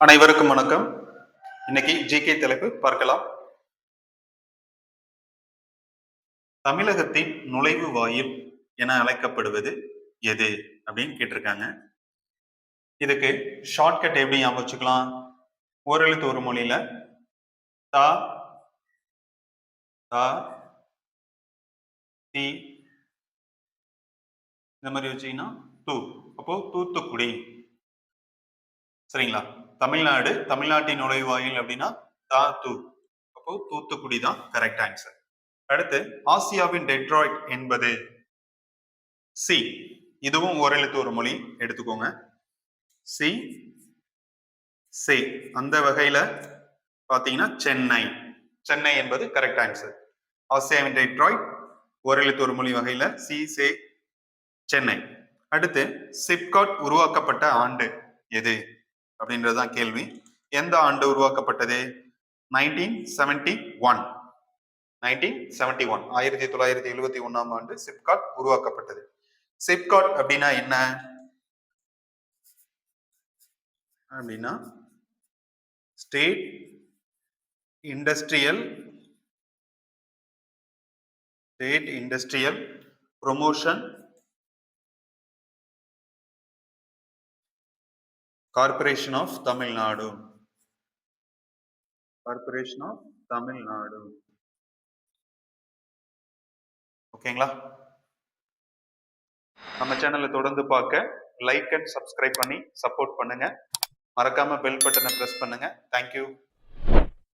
அனைவருக்கும் வணக்கம். இன்னைக்கு ஜிகே தலைப்பு பார்க்கலாம். தமிழகத்தின் நுழைவு வாயில் என அழைக்கப்படுவது எது அப்படின்னு கேட்டிருக்காங்க. இதுக்கு ஷார்ட்கட் எப்படி ஞாபகம் வச்சுக்கலாம் ஓரெழுத்து ஒரு மொழியில தா தா தி இந்த மாதிரி வச்சீங்கன்னா தூ. அப்போ தூத்துக்குடி. சரிங்களா? தமிழ்நாடு தமிழ்நாட்டின் நுழைவாயில் அப்படின்னா தாத்து அப்போ தூத்துக்குடி தான் கரெக்ட் ஆன்சர் அடுத்து ஆசியாவின் டெட்ராய்ட் என்பது சி இதுவும் ஓரெழுத்து ஒரு மொழி எடுத்துக்கோங்க. சி சே அந்த வகையில பாத்தீங்கன்னா சென்னை. சென்னை என்பது கரெக்ட் ஆன்சர் ஆசியாவின் டெட்ராய்ட் ஓரெழுத்து ஒரு மொழி வகையில சி சே சென்னை. அடுத்து சிப்காட் உருவாக்கப்பட்ட ஆண்டு எது? அப்படின்றதுதான் கேள்வி. எந்த ஆண்டு உருவாக்கப்பட்டது? Nineteen seventy one nineteen seventy one ஆயிரத்தி தொள்ளாயிரத்தி எழுபத்தி ஒன்னாம் ஆண்டு சிப்காட் உருவாக்கப்பட்டது. சிப்காட் அப்படின்னா என்ன? அப்படின்னா state industrial state industrial promotion corporation of Tamil Nadu corporation of Tamil Nadu ஓகேங்களா நம்ம சேனலை தொடர்ந்து பார்க்க லைக் அண்ட் சப்ஸ்கிரைப் பண்ணி சப்போர்ட் பண்ணுங்க. மறக்காம பெல் பட்டனை ப்ரெஸ் பண்ணுங்க. தேங்க்யூ